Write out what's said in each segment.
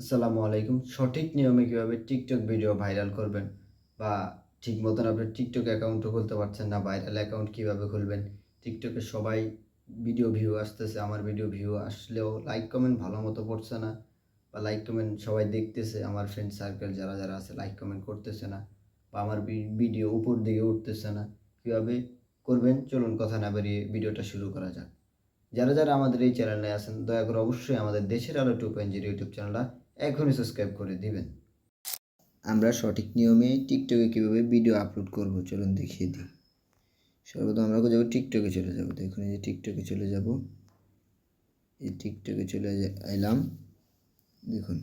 আসসালামু আলাইকুম। সঠিক নিয়মে কীভাবে টিকটক ভিডিও ভাইরাল করবেন বা ঠিক মতন আপনি টিকটক অ্যাকাউন্টও খুলতে পারছেন না ভাইরাল অ্যাকাউন্ট কীভাবে খুলবেন? টিকটকে সবাই ভিডিও ভিউ আসতেছে, আমার ভিডিও ভিউ আসলেও লাইক কমেন্ট ভালো মতো পড়ছে না বা লাইক কমেন্ট সবাই দেখতেছে, আমার ফ্রেন্ড সার্কেল যারা যারা আছে লাইক কমেন্ট করতেছে না বা আমার ভিডিও উপর দিকে উঠতেছে না, কীভাবে করবেন? চলুন কথা না বেরিয়ে ভিডিওটা শুরু করা যাক। যারা যারা আমাদের এই চ্যানেলে আছেন, দয়া করে অবশ্যই আমাদের দেশের আলো টু পয়েন্ট জিরো ইউটিউব চ্যানেলটা এখনই সাবস্ক্রাইব করে দিবেন। আমরা সঠিক নিয়মে টিকটকে কীভাবে ভিডিও আপলোড করব চলুন দেখিয়ে দিই। সর্বপ্রথম আমরা যাব টিকটকে চলে যাব। দেখুন এই যে টিকটকে চলে যাব। এই টিকটকে চলে এলাম। দেখুন।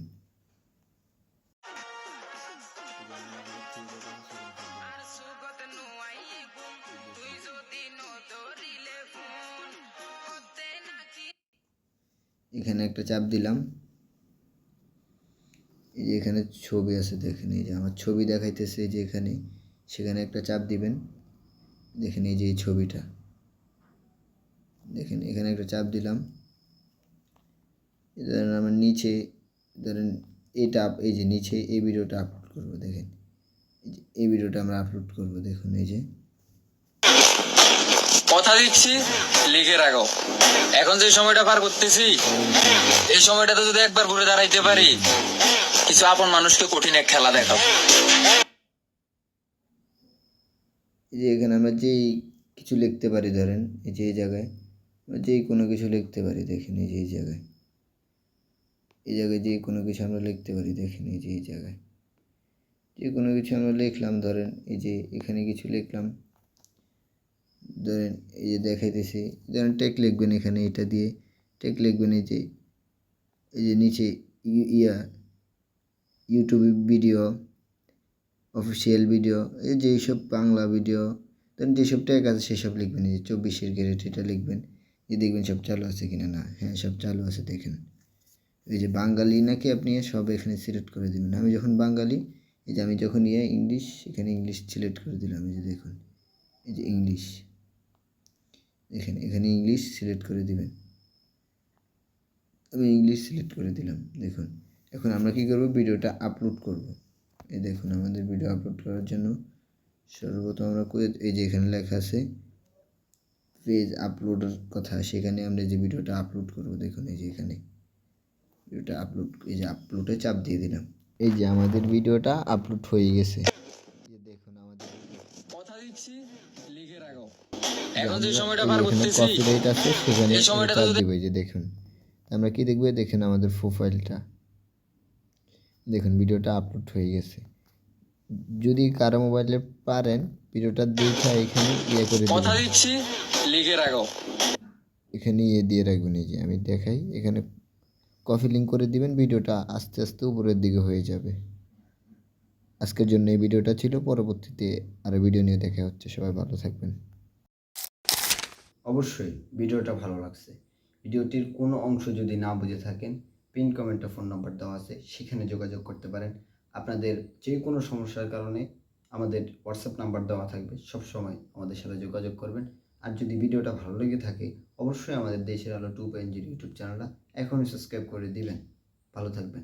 এখানে একটা চাপ দিলাম। এই যে এখানে ছবি আছে দেখেন, এই যে আমার ছবি দেখাইতেছে যে এখানে, সেখানে একটা চাপ দিবেন। দেখেন এই যে এই ছবিটা। দেখেন, এখানে একটা চাপ দিলাম। ধরেন আমার নিচে, ধরেন এটা এই যে নিচে এই ভিডিওটা আপলোড করব, দেখেন। এই যে এই ভিডিওটা আমরা আপলোড করব, দেখুন এই যে। কথা দিচ্ছি, লিখে রাখো। এখন যে সময়টা পার করতেছি, এই সময়টাতে যদি একবার ঘুরে দাঁড়াইতে পারি, কিছু আপন মানুষকে কঠিন এক খেলা দেখাও যে এখানে আমরা যেই কিছু লিখতে পারি, ধরেন, এই যে এই জায়গায়, আমরা যেই কোনো কিছু লিখতে পারি, দেখেন, এই যে এই জায়গায়। এই জায়গায় যে কোনো কিছু আমরা লিখতে পারি, দেখেন, এই যে এই জায়গায়। যে কোনো কিছু আমরা লিখলাম, ধরেন, এই যে এখানে কিছু লিখলাম ধরেন এই যে দেখাইতেছি, ধরেন টেক লিখবেন এখানে এটা দিয়ে, টেক লিখবেন এই যে এই যে নিচে ইয়া ইউটিউব ভিডিও অফিসিয়াল ভিডিও এই যে এইসব বাংলা ভিডিও ধরেন যেসব ট্যাগ আছে সেসব লিখবেন, এই যে চব্বিশের গ্রেড এটা লিখবেন যে দেখবেন সব চালু আছে কিনা? না হ্যাঁ সব চালু আছে, দেখেন। এই যে বাঙালি নাকি আপনি সব এখানে সিলেক্ট করে দেবেন। আমি যখন বাঙালি, এই যে আমি যখন ইয়ে ইংলিশ, এখানে ইংলিশ সিলেক্ট করে দিলাম, এই যে দেখুন, এই যে ইংলিশ। এখানে এখানে ইংলিশ সিলেক্ট করে দিবেন। আমি ইংলিশ সিলেক্ট করে দিলাম, দেখুন। এখন আমরা কী করব? ভিডিওটা আপলোড করব। এই দেখুন, আমাদের ভিডিও আপলোড করার জন্য সর্বপ্রথম আমরা এই যে এখানে লেখা আছে পেজ আপলোডের কথা, সেখানে আমরা যে ভিডিওটা আপলোড করব, দেখুন এই যে এখানে। ভিডিওটা আপলোড এই যে আপলোডে চাপ দিয়ে দিলাম। এই যে আমাদের ভিডিওটা আপলোড হয়ে গেছে এই যে দেখুন আমাদের কথা দিচ্ছি লিখে রাখো এখন আছে সেখানে দিবে যে দেখুন। আমরা কি দেখব? দেখুন আমাদের প্রোফাইলটা দেখুন ভিডিওটা আপলোড হয়ে গেছে। যদি কারও মোবাইলে পারেন ভিডিওটা দেখে এখানে ইয়ে করে কথা দিচ্ছি লিখে রাখো। এখানে ইয়ে দিয়ে রাখবেন এই যে আমি দেখাই। এখানে কপি লিঙ্ক করে দিবেন ভিডিওটা আস্তে আস্তে উপরের দিকে হয়ে যাবে। আজকের জন্য এই ভিডিওটা ছিল পরবর্তীতে আরও ভিডিও নিয়ে দেখা হচ্ছে। সবাই ভালো থাকবেন। অবশ্যই ভিডিওটা ভালো লাগছে। ভিডিওটির কোনো অংশ যদি না বুঝে থাকেন, পিন কমেন্টে ফোন নাম্বার দেওয়া আছে, সেখানে যোগাযোগ করতে পারেন। আপনাদের যে কোনো সমস্যার কারণে আমাদের হোয়াটসঅ্যাপ নাম্বার দেওয়া থাকবে সব সময় আমাদের সাথে যোগাযোগ করবেন। আর যদি ভিডিওটা ভালো লেগে থাকে, অবশ্যই আমাদের দেশের আলো টু পয়েন্ট জিরো ইউটিউব চ্যানেলটা এখনই সাবস্ক্রাইব করে দিবেন। ভালো থাকবেন।